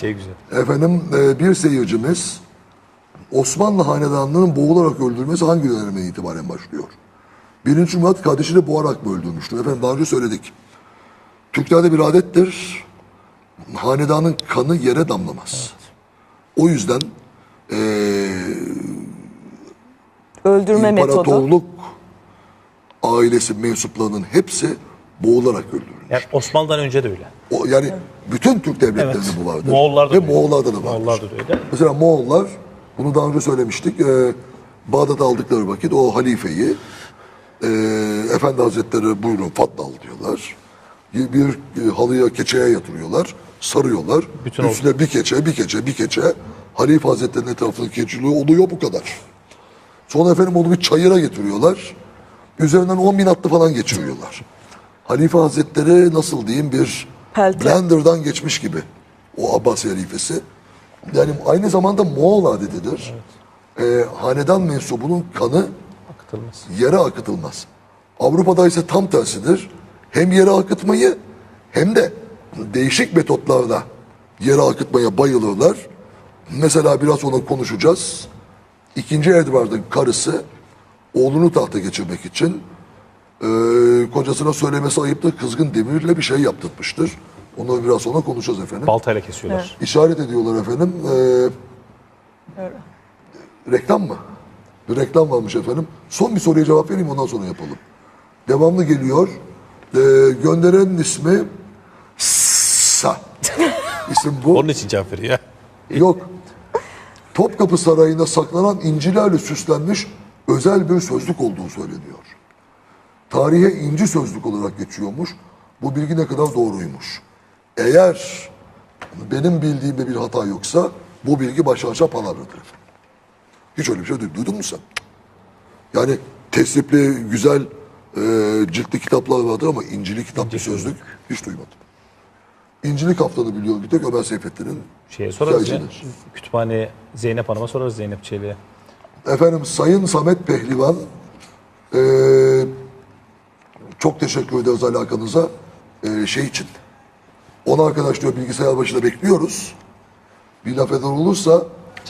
Şey güzel. Efendim e, bir seyircimiz Osmanlı hanedanlığının boğularak öldürülmesi hangi dönemden itibaren başlıyor? Birinci Murat kardeşini boğarak mı öldürmüştür? Efendim daha önce söyledik. Türklerde bir adettir. Hanedanın kanı yere damlamaz. O yüzden e, Öldürme metodu. imparatorluk ailesi mensuplarının hepsi boğularak öldürülür. Yani Osmanlı'dan önce de öyle. O, yani bütün Türk devletlerinde Evet. bu vardır. Moğollarda Ve da. Moğollarda da vardır. Moğollarda da öyle. Mesela Moğollar, bunu daha önce söylemiştik, e, Bağdat'a aldıkları vakit o halifeyi, e, Efendi Hazretleri buyurun fatla al diyorlar. Bir, bir e, halıya, keçeye yatırıyorlar, sarıyorlar. Bütün Üstüne bir keçe, bir keçe, bir keçe. Halife Hazretleri'nin etrafında keçiliği oluyor bu kadar. Sonra efendim onu bir çayıra getiriyorlar. Üzerinden 10 bin atlı falan geçiriyorlar. Halife Hazretleri nasıl diyeyim bir Pelte. blenderdan geçmiş gibi. O Abbasi halifesi. Yani aynı zamanda Moğol adetidir. Ee, hanedan mensubunun kanı Akıtılmaz. yere akıtılmaz. Avrupa'da ise tam tersidir. Hem yere akıtmayı hem de değişik metotlarla yere akıtmaya bayılırlar. Mesela biraz sonra konuşacağız. İkinci Edward'ın karısı oğlunu tahta geçirmek için eee, kocasına söylemesi ayıptır. Kızgın demirle bir şey yaptırtmıştır. Onu biraz sonra konuşacağız efendim. Baltayla kesiyorlar. İşaret ediyorlar efendim. Ee, reklam mı? Bir reklam varmış efendim. Son bir soruya cevap vereyim ondan sonra yapalım. Devamlı geliyor. Ee, gönderenin ismi Sa. İsim bu. Onun için cevap veriyor. Yok. Topkapı Sarayı'nda saklanan incilerle süslenmiş özel bir sözlük olduğu söyleniyor. Tarihe inci sözlük olarak geçiyormuş. Bu bilgi ne kadar doğruymuş. Eğer benim bildiğimde bir hata yoksa bu bilgi başlıca palavradır efendim. Hiç öyle bir şey duydun, duydun mu sen? Yani tesipli, güzel, e, ciltli kitaplar vardır ama incili kitaplı sözlük hiç duymadım. İncilik haftanı biliyor bir tek Ömer Seyfettin'in Şeye sorarız ya. Kütüphane Zeynep Hanım'a sorarız Zeynep Çelik'e. Efendim Sayın Samet Pehlivan çok teşekkür ederiz alakanıza eee, şey için. Onu arkadaş diyor bilgisayar başında bekliyoruz. Bir laf eder olursa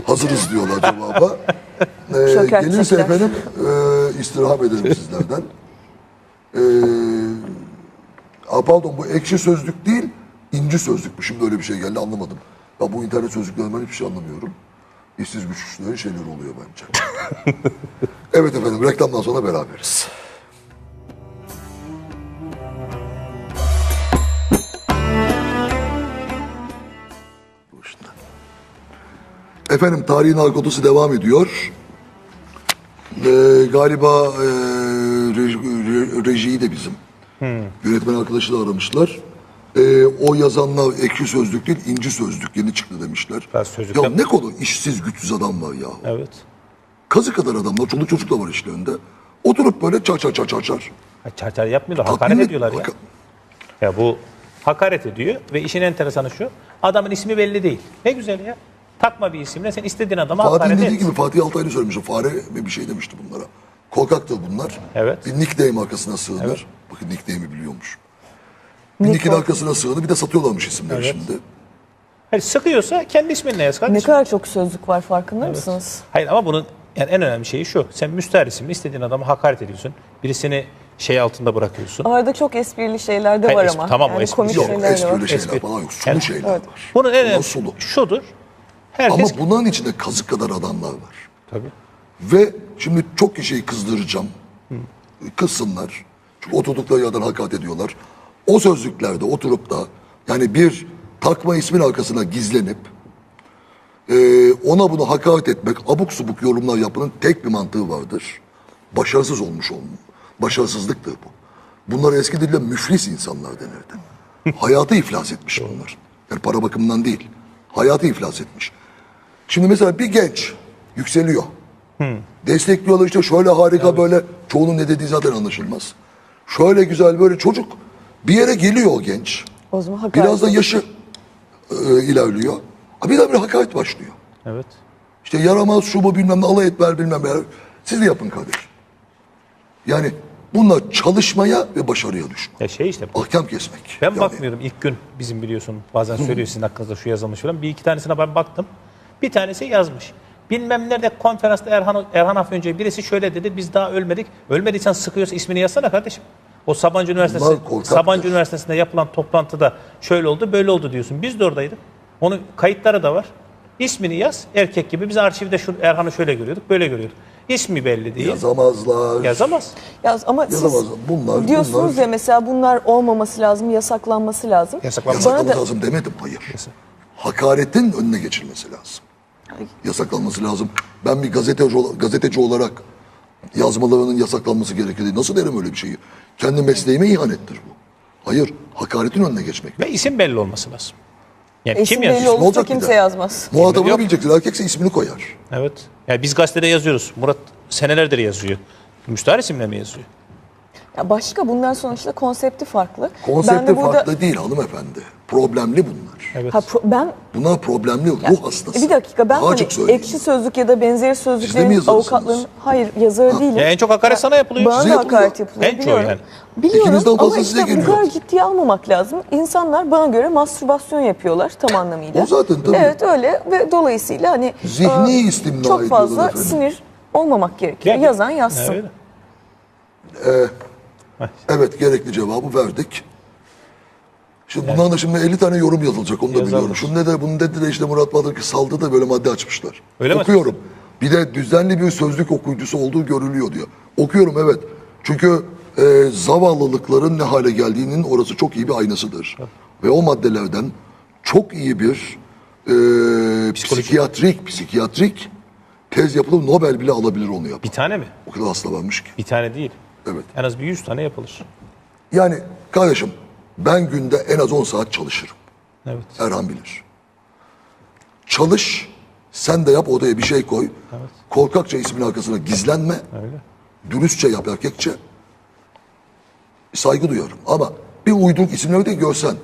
hazırız diyorlar cevaba. Eee Şoker gelirse çekiler. efendim eee istirham ederim sizlerden. Eee Aa, pardon bu ekşi sözlük değil, inci sözlük. Şimdi öyle bir şey geldi anlamadım. Ya bu internet sözlüklerinden hiçbir şey anlamıyorum. İşsiz güçsüzlerin şeyleri oluyor bence. evet efendim reklamdan sonra beraberiz. Efendim tarihin narkotusu devam ediyor. Ee, galiba e, rej- re- rejiyi de bizim. Yönetmen arkadaşı da aramışlar. Ee, o yazanlar ekşi sözlük değil, inci sözlük yeni çıktı demişler. Ben sözlükten- Ya ne kadar işsiz güçsüz adam var ya. Evet. Kazı kadar adamlar, çoluk çocuk da var işlerinde. Oturup böyle çar çar çar çar çar. Ha, Çarçar yapmıyorlar. Tatmin Hakaret et- ediyorlar ya. Haka- Ya bu hakaret ediyor ve işin enteresanı şu. Adamın ismi belli değil. Ne güzel ya. Takma bir isimle sen istediğin adama Fatih'in hakaret dediği et. gibi Fatih Altaylı söylemişti. Fare mi bir şey demişti bunlara. Korkaktır bunlar. Evet. Bir nickname arkasına sığınır. Bakın nickname'i biliyormuş. Bir nick'in arkasına sığınır. Bir de satıyorlarmış isimleri Evet. şimdi. Hayır, sıkıyorsa kendi isminle yaz Ne kardeşim. kadar çok sözlük var farkında mısınız? Hayır ama bunun yani en önemli şeyi şu. Sen müstahar isimle istediğin adama hakaret ediyorsun. Birisini şey altında bırakıyorsun. Arada çok esprili şeyler de Hayır, var espri- ama. tamam, o yani espri komik Yok şeyler de var. esprili şeyler Espri. falan yok. Sulu Evet. şeyler Evet. var. Bunun en Bunlar önemli sulu. şudur. Herkes Ama bunların içinde kazık kadar adamlar var. Tabii. Ve şimdi çok kişiyi kızdıracağım. Kızsınlar. Çünkü oturdukları yerden hakaret ediyorlar. O sözlüklerde oturup da yani bir takma ismin arkasına gizlenip e, ona bunu hakaret etmek, abuk subuk yorumlar yapmanın tek bir mantığı vardır. Başarısız olmuş olma. Başarısızlıktır bu. Bunlar eski dille müflis insanlar denirdi. Hayatı iflas etmiş bunlar. Yani para bakımından değil. Hayatı iflas etmiş. Şimdi mesela bir genç yükseliyor. Destekliyorlar işte şöyle harika böyle. Çoğunun ne dediği zaten anlaşılmaz. Şöyle güzel böyle çocuk. Bir yere geliyor o genç. O zaman hakaret Biraz da yaşı e, ilerliyor. Ha, Bir de bir hakaret başlıyor. Evet. İşte yaramaz şu bu bilmem ne alay et ver bilmem ne. Siz de yapın kardeş. Yani Bunlar çalışmaya ve başarıya düşmek. Ya şey işte Ahkam kesmek. Ben Yani bakmıyorum ilk gün bizim biliyorsun bazen söylüyor sizin hakkınızda şu yazılmış falan. Bir iki tanesine ben baktım. Bir tanesi yazmış. Bilmem nerede konferansta Erhan, Erhan Afyoncu'ya birisi şöyle dedi biz daha ölmedik. Ölmediysen sıkıyorsa ismini yazsana kardeşim. O Sabancı Üniversitesi. Sabancı Üniversitesi'nde yapılan toplantıda şöyle oldu böyle oldu diyorsun. Biz de oradaydık. Onun kayıtları da var. İsmini yaz erkek gibi. Biz arşivde şu Erhan'ı şöyle görüyorduk böyle görüyorduk. İsmi belli değil. Yazamazlar. Yazamaz. Ya ama siz Yazamaz. Bunlar- diyorsunuz bunlar- ya mesela bunlar olmaması lazım, yasaklanması lazım. Yasaklanması Bana da lazım demedim. Hayır. Hakaretin önüne geçilmesi lazım. Yasaklanması lazım. Ben bir gazeteci, gazeteci olarak yazmalarının yasaklanması gerekir. Nasıl derim öyle bir şeyi? Kendi mesleğime ihanettir bu. Hayır. Hakaretin önüne geçmek. Ve isim belli olması lazım. Yani isim kim belli yazıyor? olursa olacak bir kimse de? yazmaz. Muhatabını Yok. bilecektir. Erkekse ismini koyar. Evet. Yani biz gazetede yazıyoruz. Murat senelerdir yazıyor. Müstahar isimle mi yazıyor? Ya başka bundan sonuçta konsepti farklı. Ben Konsepti de burada- farklı değil hanımefendi. Problemli bunlar. Evet. Ha, pro- ben Bunlar problemli ruh hastası. bir dakika ben Daha hani söyleyeyim. ekşi sözlük ya da benzeri Siz de mi sözlüklerin yazarısınız? avukatların hayır yazarı değilim. Ya en çok hakaret sana yapılıyor. Bana Size da yapılıyor. hakaret yapılıyor. En çoğu biliyorum. yani. Biliyorum İkinizden fazla ama size işte bu geliyor. kadar ciddiye almamak lazım. İnsanlar bana göre mastürbasyon yapıyorlar tam anlamıyla. O zaten tabii. Evet öyle ve dolayısıyla hani Zihni e, istimna çok ediyorlar fazla efendim. sinir olmamak gerekiyor. Yani- Yazan yazsın. Evet. Evet gerekli cevabı verdik. Şimdi bundan da şimdi 50 tane yorum yazılacak onu da Yazarlar. biliyorum. Şunu ne de bunu dedi de işte Murat Badır saldı da böyle madde açmışlar. Öyle mi Okuyorum. Bir de düzenli bir sözlük okuyucusu olduğu görülüyor diyor. Okuyorum evet. Çünkü e, zavallılıkların ne hale geldiğinin orası çok iyi bir aynasıdır. Ve o maddelerden çok iyi bir e, psikiyatrik, psikiyatrik tez yapılıp Nobel bile alabilir onu yap. Bir tane mi? O kadar hasta varmış ki. Bir tane değil. Evet. En az bir yüz tane yapılır. Yani kardeşim ben günde en az 10 saat çalışırım. Evet. Erhan bilir. Çalış, sen de yap odaya bir şey koy. Korkakça ismin arkasına gizlenme. Öyle. Dürüstçe yap erkekçe. Saygı duyarım ama bir uyduruk isimleri de görsen.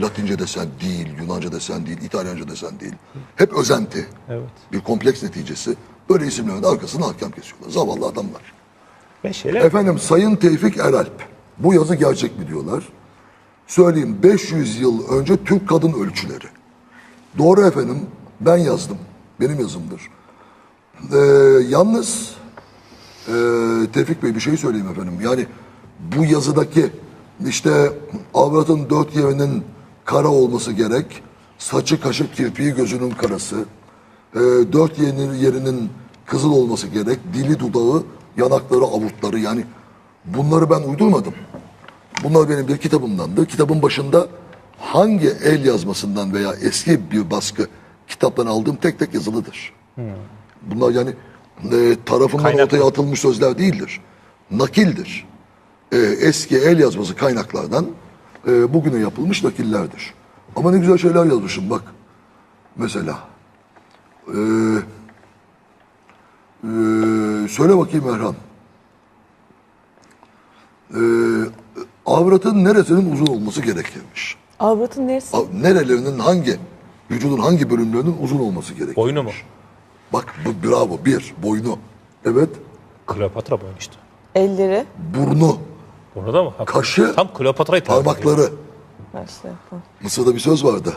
Latince desen değil, Yunanca desen değil, İtalyanca desen değil. Hep özenti. Evet. Bir kompleks neticesi. Böyle isimlerin arkasına hakem kesiyorlar. Zavallı adamlar. Ve şeyler Efendim Sayın Tevfik Eralp. Bu yazı gerçek mi diyorlar. Söyleyeyim 500 yıl önce Türk kadın ölçüleri. Doğru efendim ben yazdım. Benim yazımdır. Ee, yalnız ee, Tevfik Bey bir şey söyleyeyim efendim. Yani bu yazıdaki işte avratın dört yerinin kara olması gerek. Saçı kaşı kirpiği gözünün karası. Ee, dört yerinin, yerinin kızıl olması gerek. Dili dudağı yanakları avurtları yani bunları ben uydurmadım. Bunlar benim bir kitabımdandı. Kitabın başında hangi el yazmasından veya eski bir baskı kitaptan aldığım tek tek yazılıdır. Bunlar yani e, tarafından Kaynaklı. ortaya atılmış sözler değildir. Nakildir. E, eski el yazması kaynaklardan e, bugüne yapılmış nakillerdir. Ama ne güzel şeyler yazmışım bak. Mesela. E, e, söyle bakayım Erhan. E, avratın neresinin uzun olması gerekirmiş. Avratın neresi? A- Nerelerinin hangi, vücudun hangi bölümlerinin uzun olması gerekir? boynu mu? Bak bu bravo bir boynu. Evet Kleopatra boynu işte. Elleri. burnu, Bunu da mı? Ha, Kaşı, Tam Kleopatra'yı tarif ediyor. parmakları. Yapalım. Mısır'da bir söz vardı.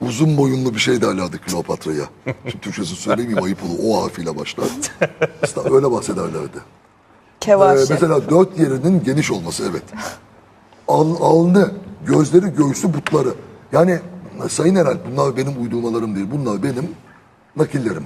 Uzun boyunlu bir şey derlerdi Kleopatra'ya. Şimdi Türkçesini söylemeyeyim ayıp olur. O harfiyle başlar. İşte öyle bahsederlerdi. Ee, Kevaşe. mesela dört yerinin geniş olması evet. Al, alnı, gözleri, göğsü, butları. Yani Sayın Erel bunlar benim uydurmalarım değil. Bunlar benim nakillerim.